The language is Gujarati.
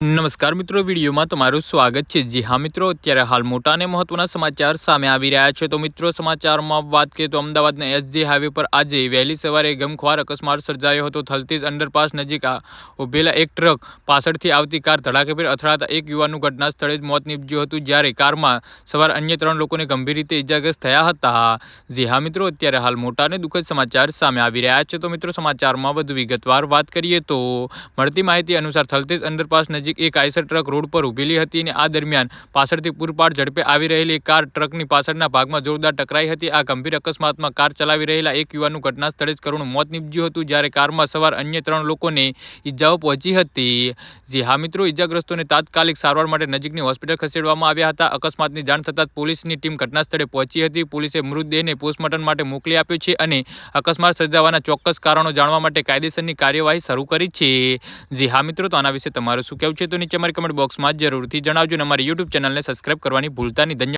નમસ્કાર મિત્રો, વિડીયોમાં તમારું સ્વાગત છે. જી હા મિત્રો, અત્યારે હાલ મોટા અને મહત્વના સમાચાર સામે આવી રહ્યા છે. તો મિત્રો, સમાચારમાં વાત કરીએ તો અમદાવાદના એસજી હાઈવે પર આજે વહેલી સવારે ગમખ્વાર અકસ્માત સર્જાયો હતો. થલતીજ અંડરપાસ નજીક ઉભેલા એક ટ્રક પાછળથી આવતી કાર ધડાકેભેર અથડાતા એક યુવાનનું ઘટના સ્થળે જ મોત નીપજ્યું હતું, જ્યારે કારમાં સવાર અન્ય ત્રણ લોકોને ગંભીર રીતે ઇજાગ્રસ્ત થયા હતા. જી હા મિત્રો, અત્યારે હાલ મોટા અને દુઃખદ સમાચાર સામે આવી રહ્યા છે. તો મિત્રો, સમાચારમાં વધુ વિગતવાર વાત કરીએ તો મળતી માહિતી અનુસાર થલતેજ અંડરપાસ નજીક નજીક એક આઈસર ટ્રક રોડ પર ઉભેલી હતી અને આ દરમિયાન પાછળથી પૂરપાટ ઝડપે આવી રહેલી કાર ટ્રકની પાછળના ભાગમાં જોરદાર ટકરાઈ હતી. આ ગંભીર અકસ્માતમાં કાર ચલાવી રહેલા એક યુવાનનું ઘટના સ્થળે જ કરુણ મોત નીપજ્યું હતું, જ્યારે કારમાં સવાર અન્ય ત્રણ લોકોને ઈજાઓ પહોંચી હતી. જે હા મિત્રો, ઈજાગ્રસ્તોને તાત્કાલિક સારવાર માટે નજીકની હોસ્પિટલ ખસેડવામાં આવ્યા હતા. અકસ્માતની જાણ થતાં પોલીસની ટીમ ઘટના સ્થળે પહોંચી હતી. પોલીસે મૃતદેહને પોસ્ટમોર્ટમ માટે મોકલી આપ્યો છે અને અકસ્માત સર્જાવાના ચોક્કસ કારણો જાણવા માટે કાયદેસરની કાર્યવાહી શરૂ કરી છે. જી હા મિત્રો, તો આના વિશે તમારું શું કહેવું છે તો નીચે અમારી કમેન્ટ બોક્સમાં જરૂરથી જણાવજો અને અમારી યુટ્યુબ ચેનલને સબસ્ક્રાઇબ કરવાની ભૂલતા નહીં. ધન્યવાદ.